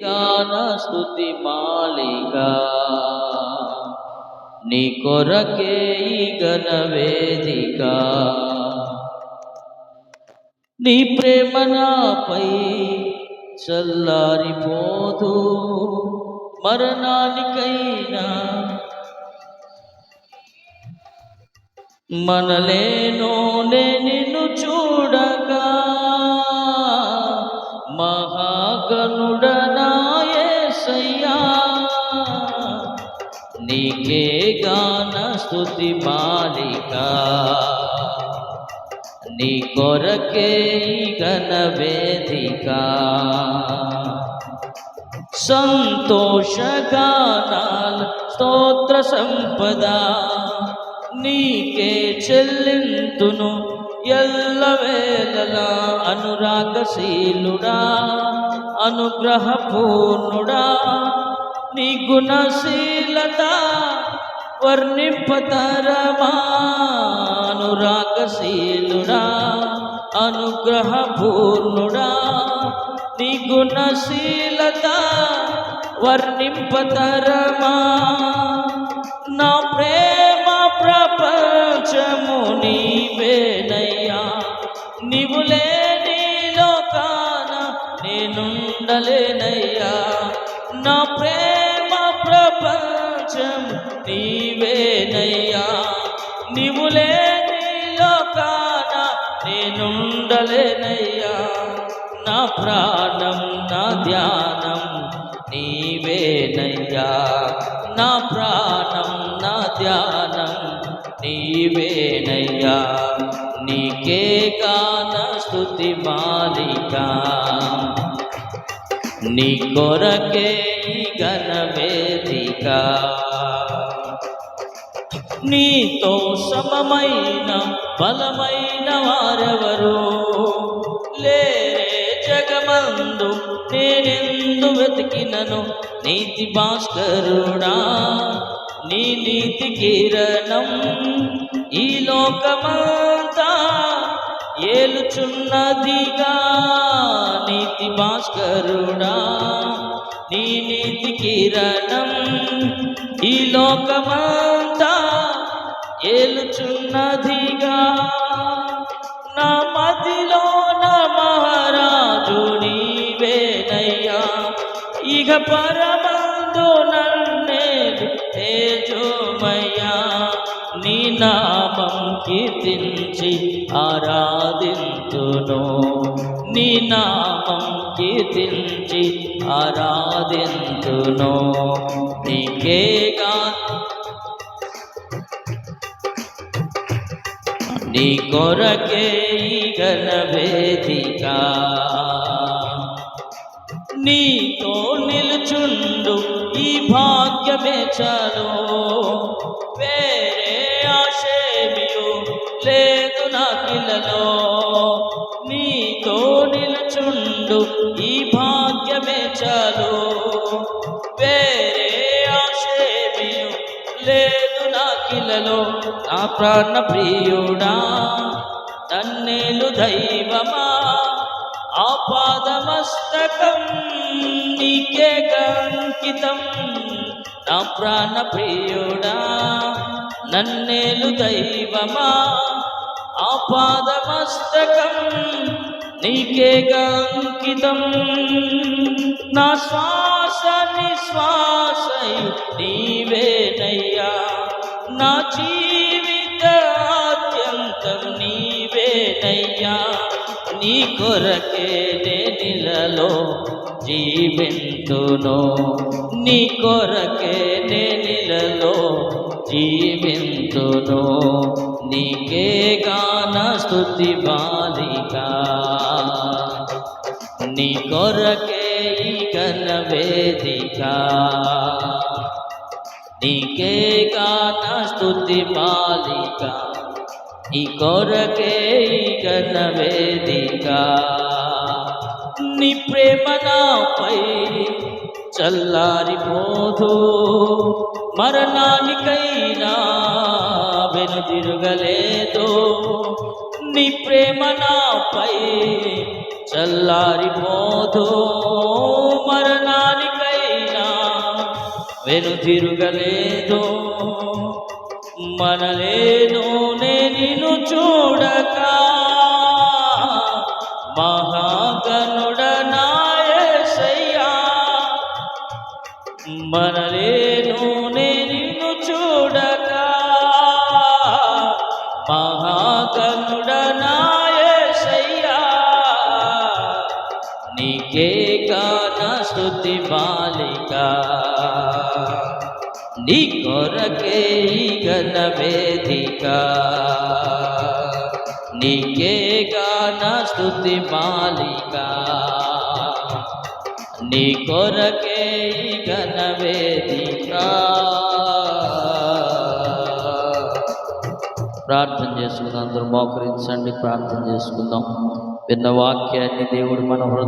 జ్ఞానస్తుతి స్తుతి మాలిక నీ కొరకే ఈ ఘన వేదిక నీ ప్రేమ నాపై చల్లారిపోదు. మరణానికైనా మనలేనో నిన్ను చూడగా మహాగనుడ నీకే గాన స్థుతి మాలిక నీ కొరకే గణ ఘన వేదిక. సంతోషగానాల్ స్తోత్ర సంపద నీకే చెల్లింతును ఎల్లవేళలా అనురాగశీలుడా అనుగ్రహపూర్ణుడా. నీ గుణశీల వర్ణింపతరమా అనురాగశీలుడా అనుగ్రహపూర్ణుడా. నీ గుణశీలత వర్ణింపతరమా. నా ప్రేమ ప్రపంచము నీవేనయ్యా. నీవు లేని లోకాన నేనుండలేనయ్యా. నా ప్రేమ ప్రపంచం నీవేనయ్యా. నీవు లేని లోకాన నేనుండలేనయ్యా. నా ప్రాణం నా ధ్యానం నీవేనయ్యా. నా ప్రాణం నా ధ్యానం నీవేనయ్యా. నీకే గాన స్థుతి మాలిక నీ కొరకే గణవేదిక నీతో సమమైన బలమైన వారెవరు? లేరే జగమందు నేనెందు వెతికినను? నీతి భాస్కరుడా నీ నీతి కిరణం ఈ లోకమా? ఏలుచున్నదిగా నీతి భాస్కరుడా నీ నీతి కిరణం ఈ లోకమంతా ఏలుచున్నదిగా. నా మదిలో నా మహారాజు నీవేనయ్యా ఇక పరమందు నన్నేలు తేజోమయ్యా. నీ నామం కీర్తించి ఆరాధింతును నీ నామం కీర్తించి ఆరాధింతును నీకేగా నీ కొరకే ఈ వేదిక. నీతో నిలుచుండు ఈ భాగ్యమే చలో. నాకిలలో నీతో నిలుచుండు ఈ భాగ్యమే చాలు. వేరే ఆశేమియు లేదు నాకిలలో. నా ప్రాణ ప్రియుడా తన్నేలు దైవమా? ఆ పాదమస్తకం నీకే కంకితం. నా ప్రాణ ప్రియుడా నన్నేలు దైవమా? ఆపాదమస్తకం నీకే కంకితం నా శ్వాస నిశ్వాసయు నీవేనయ్యా. నా జీవిత అత్యంతం నీవేనయ్యా. నీ కొరకే నేనిలలో జీవింతును. నీ కొరకే నేనిలలో జీవింతును. నీకే గాన స్థుతి బాలిక. నీ కొరకే ఈ వేదిక. నీకే గాన స్థుతి మాలిక నీ కొరకే ఈ వేదిక. నీ ప్రేమ నాపై చల్లారిపోదు. మరణానికైనా వెనుదిరుగలేదు నీ ప్రేమ నాపై చల్లారిపోదు. మరణానికైనా వెనుతిరుగలేదు మనలేదు నేను చూడక. మహాగనుడ నాయసయ్యా. మనలే నీకే గాన స్తుతి బాలిక నీ కొరకే ఈ ఘన నీకే గాన స్తుతి మాలిక నీ కొరకే ఈ ఘన వేదిక. ప్రార్థన చేసుకుందాం అందరూ మోకరించండి ప్రార్థన చేసుకుందాం. విన్న వాక్యాన్ని దేవుడు మన